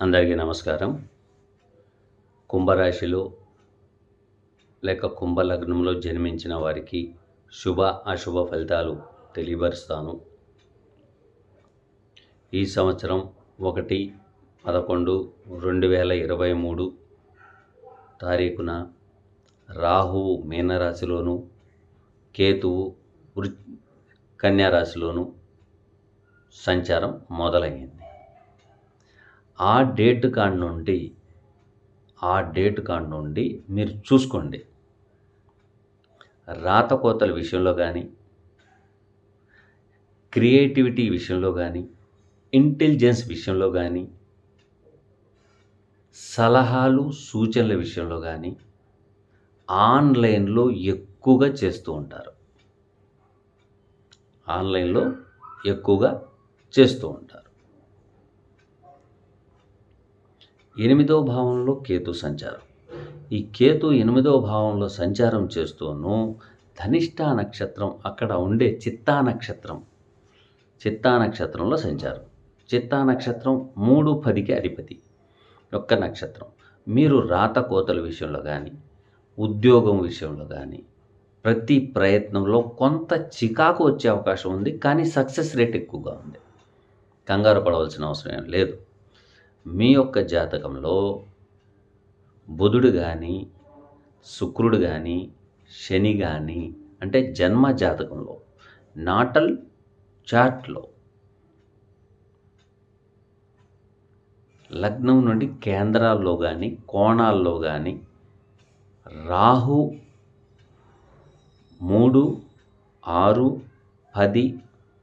అందరికీ నమస్కారం. కుంభరాశిలో లేక కుంభలగ్నంలో జన్మించిన వారికి శుభ అశుభ ఫలితాలు తెలియపరుస్తాను ఈ సంవత్సరం ఒకటి పదకొండు రెండు వేల ఇరవై మూడు తారీఖున రాహువు మీనరాశిలోను కేతువు వృ కన్యారాశిలోను సంచారం మొదలైంది. ఆ డేట్ కాడ నుండి ఆ డేట్ కాడ నుండి మీరు చూసుకోండి. రాతకోతల విషయంలో కానీ క్రియేటివిటీ విషయంలో కానీ ఇంటెలిజెన్స్ విషయంలో కానీ సలహాలు సూచనల విషయంలో కానీ ఆన్లైన్లో ఎక్కువగా చేస్తూ ఉంటారు. ఆన్లైన్లో ఎక్కువగా చేస్తూ ఉంటారు. ఎనిమిదో భావంలో కేతు సంచారం. ఈ కేతు ఎనిమిదో భావంలో సంచారం చేస్తూను ధనిష్ట నక్షత్రం అక్కడ ఉండే చిత్తా నక్షత్రం చిత్తా నక్షత్రంలో సంచారం. చిత్తా నక్షత్రం మూడు పదికి అధిపతి ఒక్క నక్షత్రం. మీరు రాత కోతల విషయంలో కానీ ఉద్యోగం విషయంలో కానీ ప్రతి ప్రయత్నంలో కొంత చికాకు వచ్చే అవకాశం ఉంది కానీ సక్సెస్ రేట్ ఎక్కువగా ఉంది. కంగారు పడవలసిన అవసరం ఏం లేదు. మీ యొక్క జాతకంలో బుధుడు కానీ శుక్రుడు కానీ శని కానీ అంటే జన్మ జాతకంలో నాటల్ చార్ట్లో లగ్నం నుండి కేంద్రాల్లో కానీ కోణాల్లో కానీ రాహు మూడు ఆరు పది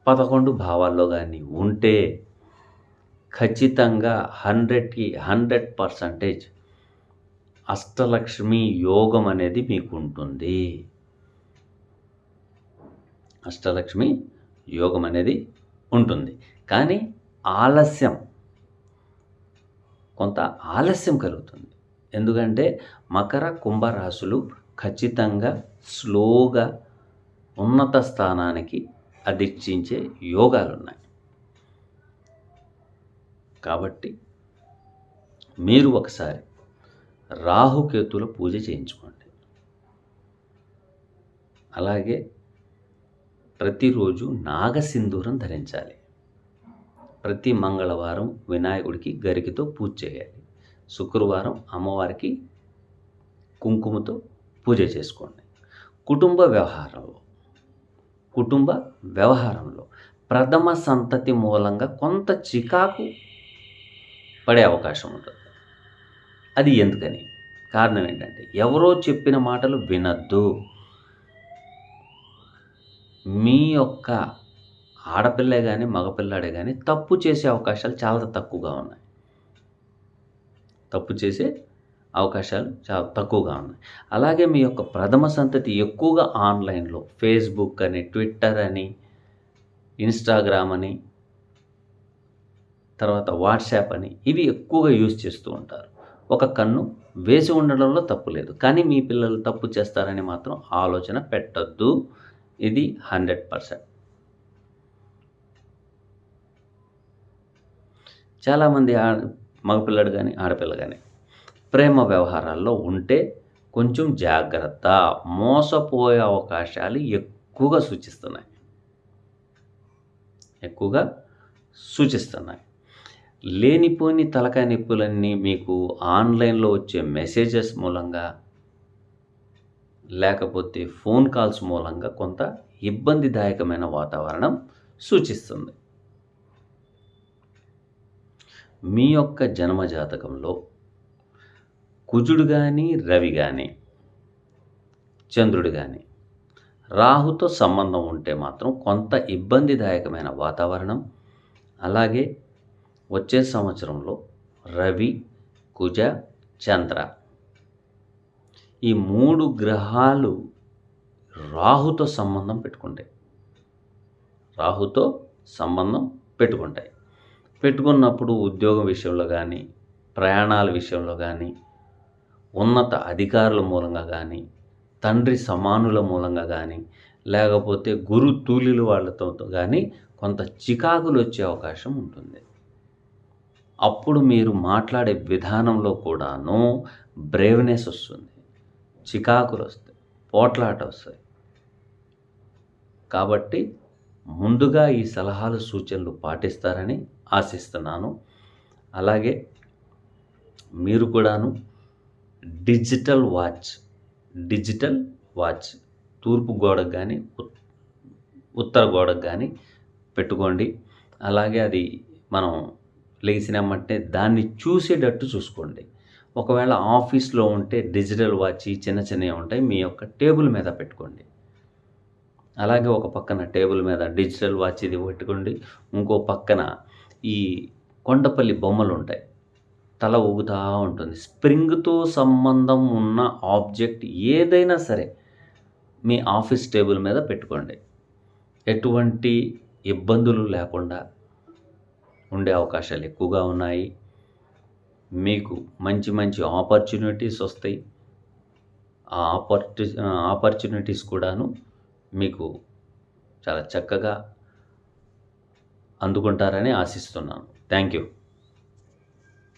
పదకొండు భావాల్లో కానీ ఉంటే ఖచ్చితంగా హండ్రెడ్కి హండ్రెడ్ పర్సంటేజ్ అష్టలక్ష్మి యోగం అనేది మీకు ఉంటుంది అష్టలక్ష్మి యోగం అనేది ఉంటుంది. కానీ ఆలస్యం కొంత ఆలస్యం కలుగుతుంది. ఎందుకంటే మకర కుంభరాశులు ఖచ్చితంగా స్లోగా ఉన్నత స్థానానికి అధిష్ఠించే యోగాలు ఉన్నాయి కాబట్టి మీరు ఒకసారి రాహుకేతుల పూజ చేయించుకోండి. అలాగే ప్రతిరోజు నాగసింధూరం ధరించాలి. ప్రతి మంగళవారం వినాయకుడికి గరికతో పూజ చేయాలి. శుక్రవారం అమ్మవారికి కుంకుమతో పూజ చేసుకోండి. కుటుంబ వ్యవహారంలో కుటుంబ వ్యవహారంలో ప్రథమ సంతతి మూలంగా కొంత చికాకు పడే అవకాశం ఉంటుంది. అది ఎందుకని? కారణం ఏంటంటే ఎవరో చెప్పిన మాటలు వినద్దు. మీ యొక్క ఆడపిల్లే కానీ మగపిల్లాడే కానీ తప్పు చేసే అవకాశాలు చాలా తక్కువగా ఉన్నాయి. తప్పు చేసే అవకాశాలు చాలా తక్కువగా ఉన్నాయి. అలాగే మీ యొక్క ప్రథమ సంతతి ఎక్కువగా ఆన్లైన్లో ఫేస్బుక్ అని ట్విట్టర్ అని ఇన్స్టాగ్రామ్ అని తర్వాత వాట్సాప్ అని ఇవి ఎక్కువగా యూజ్ చేస్తూ ఉంటారు. ఒక కన్ను వేసి ఉండడంలో తప్పు లేదు. కానీ మీ పిల్లలు తప్పు చేస్తారని మాత్రం ఆలోచన పెట్టద్దు. ఇది హండ్రెడ్ పర్సెంట్. చాలామంది ఆ మగపిల్లడు కానీ ఆడపిల్ల కానీ ప్రేమ వ్యవహారాల్లో ఉంటే కొంచెం జాగ్రత్త. మోసపోయే అవకాశాలు ఎక్కువగా సూచిస్తున్నాయి. ఎక్కువగా సూచిస్తున్నాయి. లేనిపోని తలకాయ నొప్పులన్నీ మీకు ఆన్లైన్లో వచ్చే మెసేజెస్ మూలంగా లేకపోతే ఫోన్ కాల్స్ మూలంగా కొంత ఇబ్బందిదాయకమైన వాతావరణం సూచిస్తుంది. మీ యొక్క జన్మ జాతకంలో కుజుడు కానీ రవి కానీ చంద్రుడు కానీ రాహుతో సంబంధం ఉంటే మాత్రం కొంత ఇబ్బందిదాయకమైన వాతావరణం అలాగే వచ్చే సంవత్సరంలో రవి కుజ చంద్ర. ఈ మూడు గ్రహాలు రాహుతో సంబంధం పెట్టుకుంటాయి. రాహుతో సంబంధం పెట్టుకుంటాయి. పెట్టుకున్నప్పుడు ఉద్యోగం విషయంలో కానీ ప్రయాణాల విషయంలో కానీ ఉన్నత అధికారుల మూలంగా కానీ తండ్రి సమానుల మూలంగా కానీ లేకపోతే గురు తూలిలు వాళ్ళతో కానీ కొంత చికాకులు వచ్చే అవకాశం ఉంటుంది. అప్పుడు మీరు మాట్లాడే విధానంలో కూడాను బ్రేవ్నెస్ వస్తుంది చికాకులు వస్తాయి పోట్లాట వస్తాయి కాబట్టి ముందుగా ఈ సలహాలు సూచనలు పాటిస్తారని ఆశిస్తున్నాను. అలాగే మీరు కూడాను డిజిటల్ వాచ్ డిజిటల్ వాచ్ తూర్పు గోడకు కానీ ఉత్తర గోడకు కానీ పెట్టుకోండి. అలాగే అది మనం లేచినామంటే దాన్ని చూసేటట్టు చూసుకోండి. ఒకవేళ ఆఫీస్లో ఉంటే డిజిటల్ వాచ్ చిన్న చిన్నవి ఉంటాయి మీ యొక్క టేబుల్ మీద పెట్టుకోండి. అలాగే ఒక పక్కన టేబుల్ మీద డిజిటల్ వాచ్ ఇది పెట్టుకోండి. ఇంకో పక్కన ఈ కొండపల్లి బొమ్మలు ఉంటాయి. తల ఊగుతూ ఉంటుంది. స్ప్రింగ్తో సంబంధం ఉన్న ఆబ్జెక్ట్ ఏదైనా సరే మీ ఆఫీస్ టేబుల్ మీద పెట్టుకోండి. ఎటువంటి ఇబ్బందులు లేకుండా ఉండే అవకాశాలు ఎక్కువగా ఉన్నాయి. మీకు మంచి మంచి ఆపర్చునిటీస్ వస్తాయి. ఆ ఆపర్చు ఆపర్చునిటీస్ కూడాను మీకు చాలా చక్కగా అందుకుంటారని ఆశిస్తున్నాను. Thank you